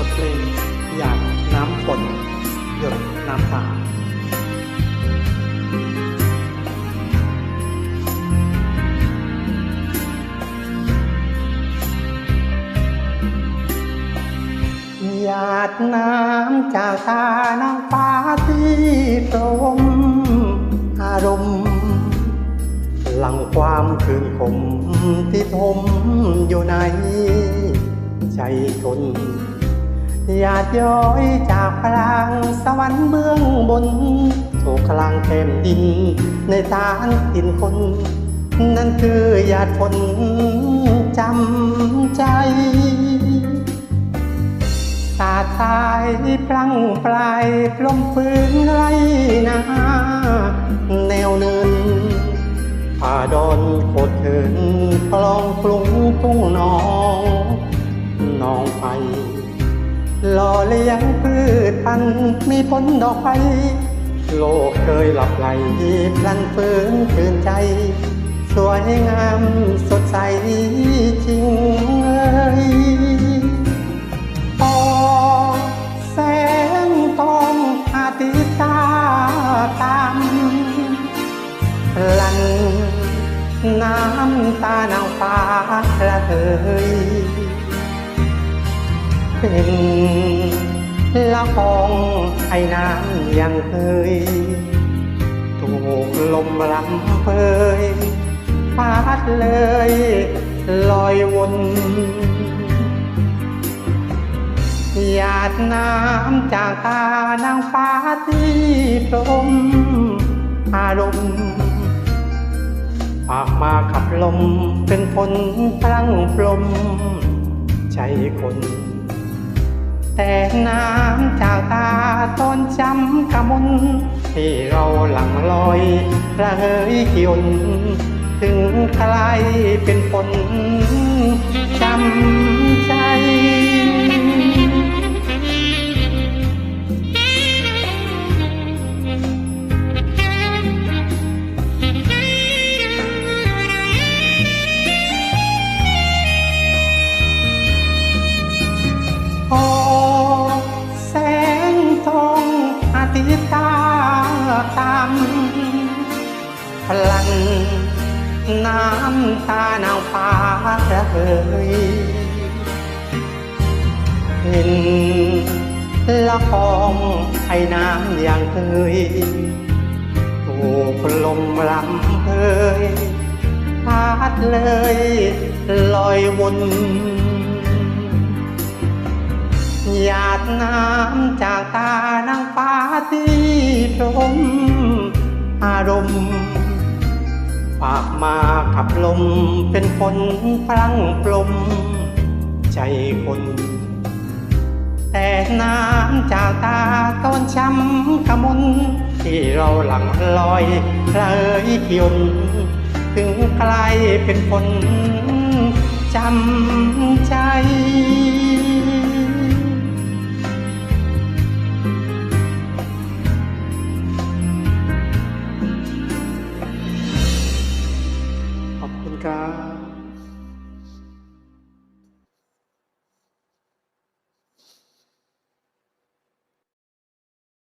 บทเพลงหยาดน้ำฝนหยดน้ำตาหยาดน้ำจากตาน้ำฟ้าที่ตรมอารมณ์หลังความคืนคมที่ทมอยู่ในใจคน หยาดย้อยจากพลังสวรรค์เบื้องบนสู่กลางแผ่นดิน ในฐานดินคน นั่นคือหยาดฝนจำใจสาดสายพลังปลายปลมฟื้นไรนาแนวเนินผ่าดอนโคดเถินคลองกรุงทุ่งนองนองไป หล่อเลี้ยงพืชพันธุ์มีผลดอกไปโลกเคยหลับไหลพลันฟื้นคืนใจ สวยงามสดใสจริงเอ้ยพอแสงทองอาทิตย์ตาตามลันน้ำตานางฟ้าระเทย เป็นละครไอ้น้ำยังเคย ถูกลมลำเพยพัดเลยลอยวนหยาดน้ำจากตานางฟ้าที่พรมอารมณ์ปากมาขับลมเป็นฝนพลังปลมใจคน แต่น้ำจากตาต้นจำกะมนที่เราหลังลอยระเหยเกี่ยนถึงใครเป็นฝนจำ พลัง น้ำตานางฟ้าระเหยเห็นละครไอ้น้ำอย่างเคยถูกลมลำเพยพัดเลยลอยวนหยาดน้ำจากตานางฟ้าที่พรมอารมณ์ ปากมาขับลมเป็นฝนพลังปลม ใจคนแต่น้ำจากตาต้นช้ำขมนที่เราหลังลอยเลยเกี่ยนถึงใครเป็นคนจำใจ